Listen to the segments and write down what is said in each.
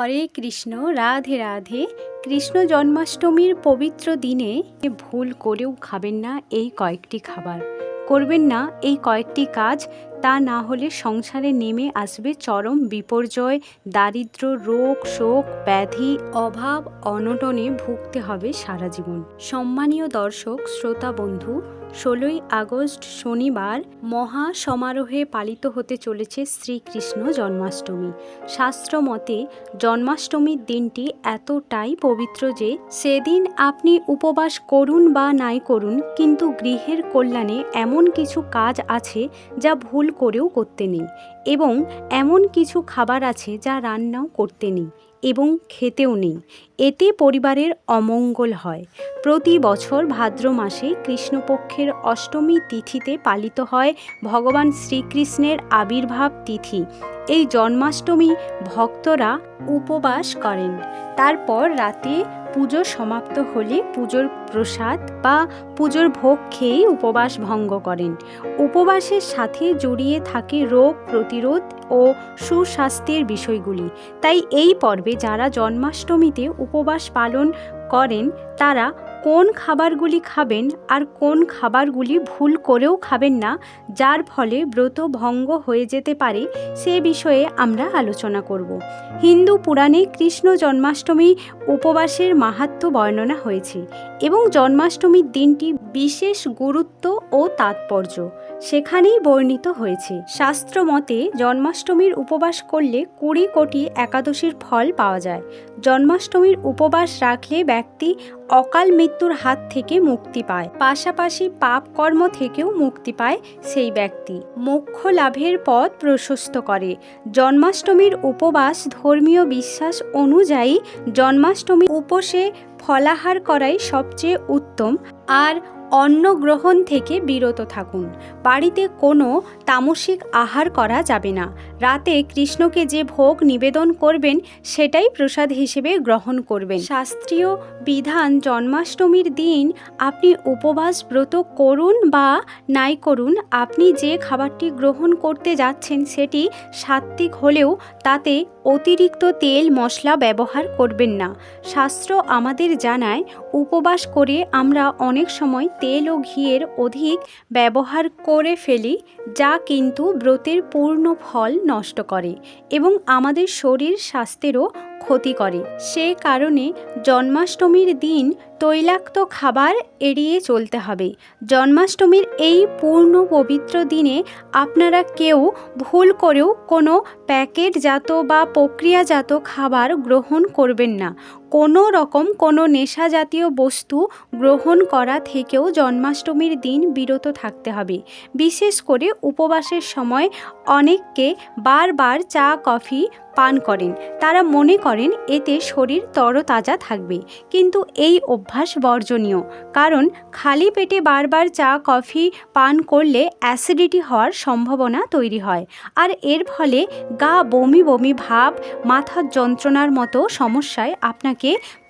হরে কৃষ্ণ, রাধে রাধে। কৃষ্ণ জন্মাষ্টমীর পবিত্র দিনে ভুল করেও খাবেন না এই কয়েকটি খাবার। করবেন না এই কয়েকটি কাজ, তা না হলে সংসারে নেমে আসবে চরম বিপর্যয় দারিদ্র রোগ, শোক, ব্যাধি, অভাব, অনটনে ভুগতে হবে সারা জীবন। সম্মানীয় দর্শক, শ্রোতা বন্ধু ষোলোই আগস্ট শনিবার মহা সমারোহে পালিত হতে চলেছে শ্রীকৃষ্ণ জন্মাষ্টমী। শাস্ত্র মতে জন্মাষ্টমীর দিনটি এতটাই পবিত্র যে সেদিন আপনি উপবাস করুন বা নাই করুন, কিন্তু গৃহের কল্যাণে এমন কিছু কাজ আছে যা ভুল করেও করতে নেই এবং এমন কিছু খাবার আছে যা রান্নাও করতে নেই। এবং খেতেও নেই। এতে পরিবারের অমঙ্গল হয়। প্রতি বছর ভাদ্র মাসে কৃষ্ণপক্ষের অষ্টমী তিথিতে পালিত হয় ভগবান শ্রীকৃষ্ণের আবির্ভাব তিথি। এই জন্মাষ্টমী ভক্তরা উপবাস করেন। তারপর রাতে পুজো সমাপ্ত হলে পুজোর প্রসাদ বা পুজোর ভোগ খেয়েই উপবাস ভঙ্গ করেন। উপবাসের সাথে জড়িয়ে থাকে রোগ প্রতিরোধ ও সুস্বাস্থ্যের বিষয়গুলি। তাই এই পর্বে যারা জন্মাষ্টমীতে উপবাস পালন করেন, তারা কোন খাবারগুলি খাবেন আর কোন খাবারগুলি ভুল করেও খাবেন না, যার ফলে ব্রত ভঙ্গ হয়ে যেতে পারে, সে বিষয়ে আমরা আলোচনা করব। হিন্দু পুরাণে কৃষ্ণ জন্মাষ্টমী উপবাসের মাহাত্ম্য বর্ণনা হয়েছে এবং জন্মাষ্টমীর দিনটি বিশেষ গুরুত্ব ও তাৎপর্য। সেখানেই বর্ণিত হয়েছে। শাস্ত্র মতে জন্মাষ্টমীর উপবাস করলে কুড়ি কোটি একাদশীর ফল পাওয়া যায়। জন্মাষ্টমীর উপবাস রাখলে ব্যক্তি অকাল মৃত্যুর হাত থেকে মুক্তি পায়। পাশাপাশি পাপ কর্ম থেকেও মুক্তি পায় সেই ব্যক্তি। মোক্ষ লাভের পথ প্রশস্ত করে। জন্মাষ্টমীর উপবাস ধর্মীয় বিশ্বাস অনুযায়ী জন্মাষ্টমী উপসে ফলাহার করাই সবচেয়ে উত্তম। আর অন্ন গ্রহণ থেকে বিরত থাকুন। বাড়িতে কোনো তামসিক আহার করা যাবে না। রাতে কৃষ্ণকে যে ভোগ নিবেদন করবেন, সেটাই প্রসাদ হিসেবে গ্রহণ করবেন। শাস্ত্রীয় বিধান, জন্মাষ্টমীর দিন আপনি উপবাস ব্রত করুন বা নাই করুন, আপনি যে খাবারটি গ্রহণ করতে যাচ্ছেন, সেটি সাত্ত্বিক হলেও তাতে অতিরিক্ত তেল মশলা ব্যবহার করবেন না। শাস্ত্র আমাদের জানায়, উপবাস করে আমরা অনেক সময় তেল ও ঘিয়ের অধিক ব্যবহার করে ফেলি, যা কিন্তু ব্রতের পূর্ণ ফল নষ্ট করে এবং আমাদের শরীর স্বাস্থ্যেরও ক্ষতি করে। সে কারণে জন্মাষ্টমীর দিন তৈলাক্ত খাবার এড়িয়ে চলতে হবে। জন্মাষ্টমীর এই পূর্ণ পবিত্র দিনে আপনারা কেউ ভুল করেও কোনো প্যাকেটজাত বা প্রক্রিয়াজাত খাবার গ্রহণ করবেন না। কোনো রকম কোনো নেশা জাতীয় বস্তু গ্রহণ করা থেকেও জন্মাষ্টমীর দিন বিরত থাকতে হবে। বিশেষ করে উপবাসের সময় অনেককে বারবার চা, কফি পান করেন। তারা মনে করেন এতে শরীর তরতাজা থাকবে। কিন্তু এই অভ্যাস বর্জনীয়, কারণ খালি পেটে বারবার চা, কফি পান করলে অ্যাসিডিটি হওয়ার সম্ভাবনা তৈরি হয়। আর এর ফলে গা বমি বমি ভাব, মাথার যন্ত্রণার মতো সমস্যায় আপনাকে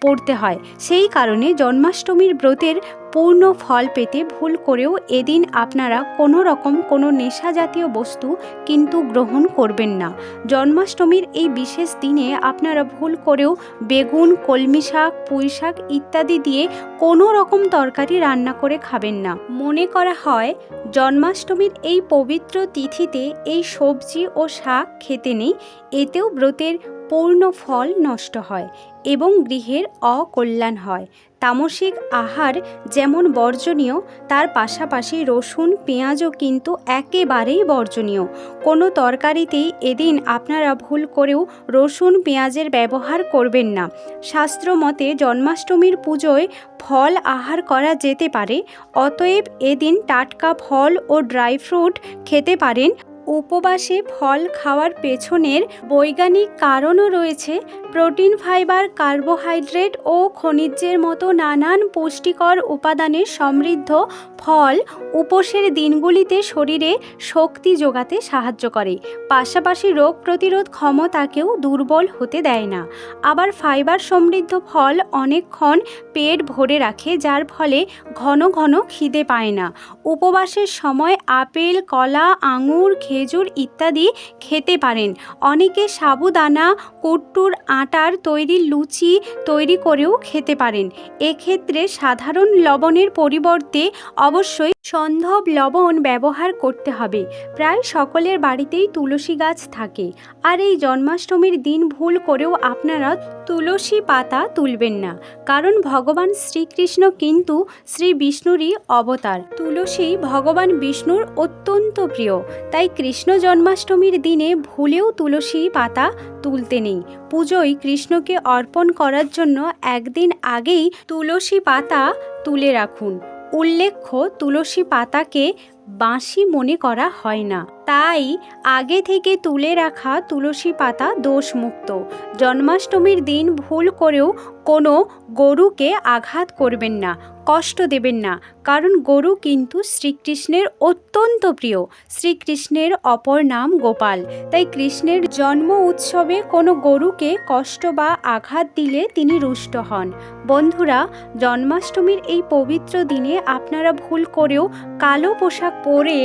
পড়তে হয়। সেই কারণে জন্মাষ্টমীর ব্রতের পূর্ণ ফল পেতে ভুল করেও এদিন আপনারা কোনো রকম কোনো নেশা জাতীয় বস্তু কিন্তু গ্রহণ করবেন না। জন্মাষ্টমীর এই বিশেষ দিনে আপনারা ভুল করেও বেগুন, কলমি শাক, পুঁই শাক ইত্যাদি দিয়ে কোনো রকম তরকারি রান্না করে খাবেন না। মনে করা হয়, জন্মাষ্টমীর এই পবিত্র তিথিতে এই সবজি ও শাক খেতে নেই, এতেও ব্রতের পূর্ণ ফল নষ্ট হয় এবং গৃহের অকল্যাণ হয়। তামসিক আহার যেমন বর্জনীয়, তার পাশাপাশি রসুন, পেঁয়াজও কিন্তু একেবারেই বর্জনীয়। কোনো তরকারিতেই এদিন আপনারা ভুল করেও রসুন, পেঁয়াজের ব্যবহার করবেন না। শাস্ত্র মতে জন্মাষ্টমীর পুজোয় ফল আহার করা যেতে পারে, অতএব এদিন টাটকা ফল ও ড্রাই ফ্রুট খেতে পারেন উপবাসে ফল খাওয়ার পেছনের বৈজ্ঞানিক কারণও রয়েছে। প্রোটিন, ফাইবার, কার্বোহাইড্রেট ও খনিজের মতো নানান পুষ্টিকর উপাদানে সমৃদ্ধ ফল উপোসের দিনগুলিতে শরীরে শক্তি যোগাতে সাহায্য করে। পাশাপাশি রোগ প্রতিরোধ ক্ষমতাকেও দুর্বল হতে দেয় না। আবার ফাইবার সমৃদ্ধ ফল অনেকক্ষণ পেট ভরে রাখে, যার ফলে ঘন ঘন খিদে পায় না। উপবাসের সময় আপেল, কলা, আঙুর খেজুর ইত্যাদি খেতে পারেন। অনেকে সাবুদানা, কুট্টুর আটার তৈরি লুচি তৈরি করেও খেতে পারেন। এক্ষেত্রে সাধারণ লবণের পরিবর্তে অবশ্যই সন্ধব লবণ ব্যবহার করতে হবে। প্রায় সকলের বাড়িতেই তুলসী গাছ থাকে। আর এই জন্মাষ্টমীর দিন ভুল করেও আপনারা তুলসী পাতা তুলবেন না। কারণ ভগবান শ্রীকৃষ্ণ কিন্তু শ্রী বিষ্ণুরই অবতার। তুলসী ভগবান বিষ্ণুর অত্যন্ত প্রিয়। তাই কৃষ্ণ জন্মাষ্টমীর দিনে ভুলেও তুলসী পাতা তুলতে নেই। পুজোয় কৃষ্ণকে অর্পণ করার জন্য একদিন আগেই তুলসী পাতা তুলে রাখুন। উল্লেখ্য, তুলসী পাতাকে বাঁশি মনে করা হয় না। তাই আগে থেকে তুলে রাখা তুলসী পাতা দোষমুক্ত। জন্মাষ্টমীর দিন ভুল করেও কোনো গরুকে আঘাত করবেন না। কষ্ট দেবেন না, কারণ গরু কিন্তু শ্রীকৃষ্ণের অত্যন্ত প্রিয়। শ্রীকৃষ্ণের অপর নাম গোপাল। তাই কৃষ্ণের জন্ম উৎসবে কোনো গরুকে কষ্ট বা আঘাত দিলে তিনি রুষ্ট হন। বন্ধুরা, জন্মাষ্টমীর এই পবিত্র দিনে আপনারা ভুল করেও কালো পোশাক পরে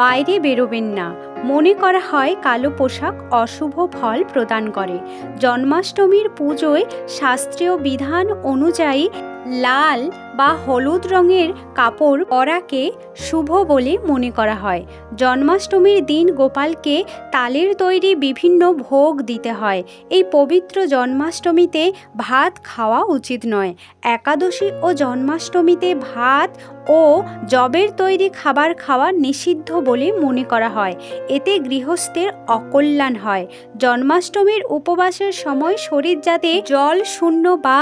বাইরে বেরোবেন না। মনে করা হয় কালো পোশাক অশুভ ফল প্রদান করে। জন্মাষ্টমীর পুজোয় শাস্ত্রীয় বিধান অনুযায়ী লাল বা হলুদ রঙের কাপড় পরাকে শুভ বলে মনে করা হয়। জন্মাষ্টমীর দিন গোপালকে তালের তৈরি বিভিন্ন ভোগ দিতে হয়। এই পবিত্র জন্মাষ্টমীতে ভাত খাওয়া উচিত নয়। একাদশী ও জন্মাষ্টমীতে ভাত ও জবের তৈরি খাবার খাওয়া নিষিদ্ধ বলে মনে করা হয়। এতে গৃহস্থের অকল্যাণ হয়। জন্মাষ্টমীর উপবাসের সময় শরীর যাতে জল শূন্য বা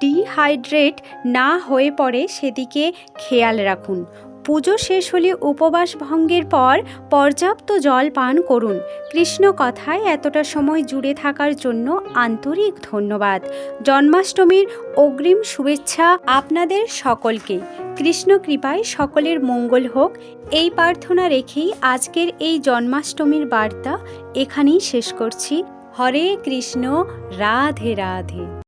ডিহাইড্রেট না হয়ে পড়ে সেদিকে খেয়াল রাখুন। পুজো শেষ হলে উপবাস ভঙ্গের পর পর্যাপ্ত জল পান করুন। কৃষ্ণ কথায় এতটা সময় জুড়ে থাকার জন্য আন্তরিক ধন্যবাদ। জন্মাষ্টমীর অগ্রিম শুভেচ্ছা আপনাদের সকলকে। কৃষ্ণ কৃপায় সকলের মঙ্গল হোক। এই প্রার্থনা রেখেই আজকের এই জন্মাষ্টমীর বার্তা এখানেই শেষ করছি। হরে কৃষ্ণ, রাধে রাধে।